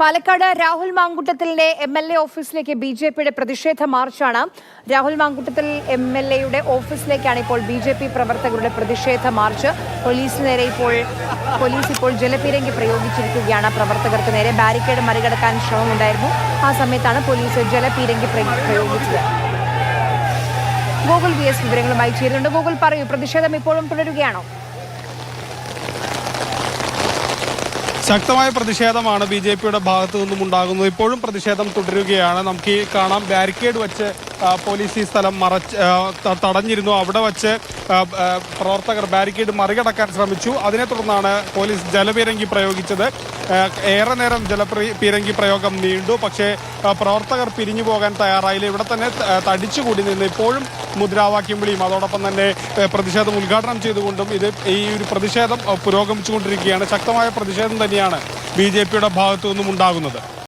പാലക്കാട് രാഹുൽ മാങ്കുട്ടത്തിലിന്റെ M L A ഓഫീസിലേക്ക് B J പിയുടെ പ്രതിഷേധ മാർച്ചാണ്. രാഹുൽ മാങ്കുട്ടത്തിൽ എം എൽ എയുടെ ഓഫീസിലേക്കാണ് ഇപ്പോൾ ബി ജെ പി പ്രവർത്തകരുടെ പ്രതിഷേധ മാർച്ച്. പോലീസിന് നേരെ ഇപ്പോൾ പോലീസ് ഇപ്പോൾ ജലപീരങ്കി പ്രയോഗിച്ചിരിക്കുകയാണ് പ്രവർത്തകർക്ക് നേരെ. ബാരിക്കേഡ് മറികടക്കാൻ ശ്രമമുണ്ടായിരുന്നു. ആ സമയത്താണ് പോലീസ് ജലപീരങ്കി പ്രയോ- പ്രയോഗിച്ചത്. ഗൂഗിൾ വി എസ് വിവരങ്ങളുമായി ചേരുന്നുണ്ട്. ഗൂഗിൾ പറയൂ പ്രതിഷേധം ഇപ്പോഴും തുടരുകയാണോ? ശക്തമായ പ്രതിഷേധമാണ് ബി ജെ പിയുടെ ഭാഗത്തു നിന്നും ഉണ്ടാകുന്നത്. ഇപ്പോഴും പ്രതിഷേധം തുടരുകയാണ്. നമുക്ക് ഈ കാണാം ബാരിക്കേഡ് വെച്ച് പോലീസ് ഈ സ്ഥലം മറച്ച് തടഞ്ഞിരുന്നു. അവിടെ വെച്ച് പ്രവർത്തകർ ബാരിക്കേഡ് മറികടക്കാൻ ശ്രമിച്ചു. അതിനെ തുടർന്നാണ് പോലീസ് ജലപീരങ്കി പ്രയോഗിച്ചത്. ഏറെ നേരം ജലപീരങ്കി പ്രയോഗം നീണ്ടു. പക്ഷേ പ്രവർത്തകർ പിരിഞ്ഞു പോകാൻ തയ്യാറായില്ല. ഇവിടെ തന്നെ തടിച്ചുകൂടി നിന്ന് ഇപ്പോഴും മുദ്രാവാക്യം വിളിയും. അതോടൊപ്പം തന്നെ പ്രതിഷേധം ഉദ്ഘാടനം ചെയ്തുകൊണ്ടും ഇത് ഈ ഒരു പ്രതിഷേധം പുരോഗമിച്ചുകൊണ്ടിരിക്കുകയാണ്. ശക്തമായ പ്രതിഷേധം തന്നെയാണ് ബി ജെ പിയുടെ ഭാഗത്തു നിന്നും ഉണ്ടാകുന്നത്.